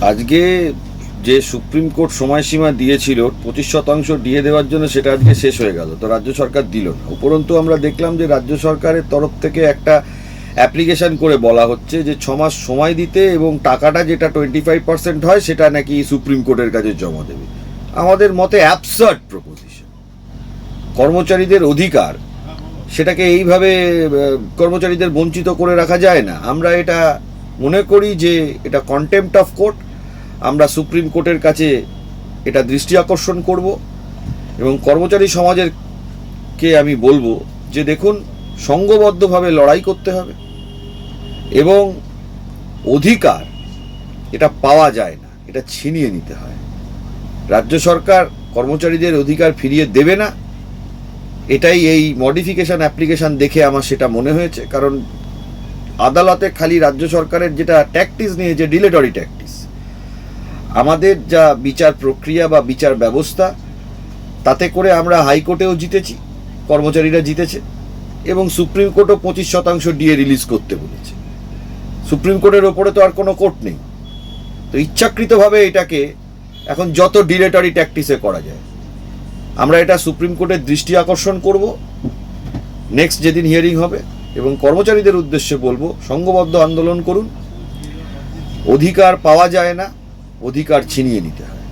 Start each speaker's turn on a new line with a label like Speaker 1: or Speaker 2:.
Speaker 1: আজকে যে supreme court সময়সীমা দিয়েছিল, পঁচিশ শতাংশ দিয়ে দেওয়ার জন্য সেটা আজকে শেষ হয়ে গেল, তো রাজ্য সরকার দিল না। উপরন্তু আমরা দেখলাম যে রাজ্য সরকারের তরফ থেকে একটা অ্যাপ্লিকেশন করে বলা হচ্ছে যে ছ মাস সময় দিতে এবং টাকাটা যেটা টোয়েন্টি ফাইভ পার্সেন্ট হয় সেটা নাকি সুপ্রিম কোর্টের কাছে জমা দেবে। আমাদের মতে অ্যাবসার্ড প্রপোজিশন কর্মচারীদের অধিকার, সেটাকে এইভাবে কর্মচারীদের বঞ্চিত করে রাখা যায় না। আমরা এটা মনে করি যে এটা কন্টেম্পট অফ কোর্ট আমরা সুপ্রিম কোর্টের কাছে এটা দৃষ্টি আকর্ষণ করব এবং কর্মচারী সমাজের কে আমি বলব যে দেখুন সংঘবদ্ধভাবে লড়াই করতে হবে এবং অধিকার, এটা পাওয়া যায় না, এটা ছিনিয়ে নিতে হয়। রাজ্য সরকার কর্মচারীদের অধিকার ফিরিয়ে দেবে না, এটাই এই মডিফিকেশন অ্যাপ্লিকেশন দেখে আমার সেটা মনে হয়েছে। কারণ আদালতে খালি রাজ্য সরকারের যেটা ট্যাকটিস নিয়ে যে ডিলেটরি ট্যাকটিস আমাদের যা বিচার প্রক্রিয়া বা বিচার ব্যবস্থা, তাতে করে আমরা হাইকোর্টেও জিতেছি, কর্মচারীরা জিতেছে এবং সুপ্রিম কোর্টও পঁচিশ শতাংশ ডিএ রিলিজ করতে বলেছে। সুপ্রিম কোর্টের ওপরে তো আর কোনো কোর্ট নেই। তো ইচ্ছাকৃতভাবে এটাকে এখন যত ডিলেটরি ট্যাকটিসে করা যায়, আমরা এটা সুপ্রিম কোর্টের দৃষ্টি আকর্ষণ করব। নেক্সট যেদিন হিয়ারিং হবে এবং কর্মচারীদের উদ্দেশ্যে বলব, সংঘবদ্ধ আন্দোলন করুন। অধিকার পাওয়া যায় না। অধিকার ছিনিয়ে নিতে হয়।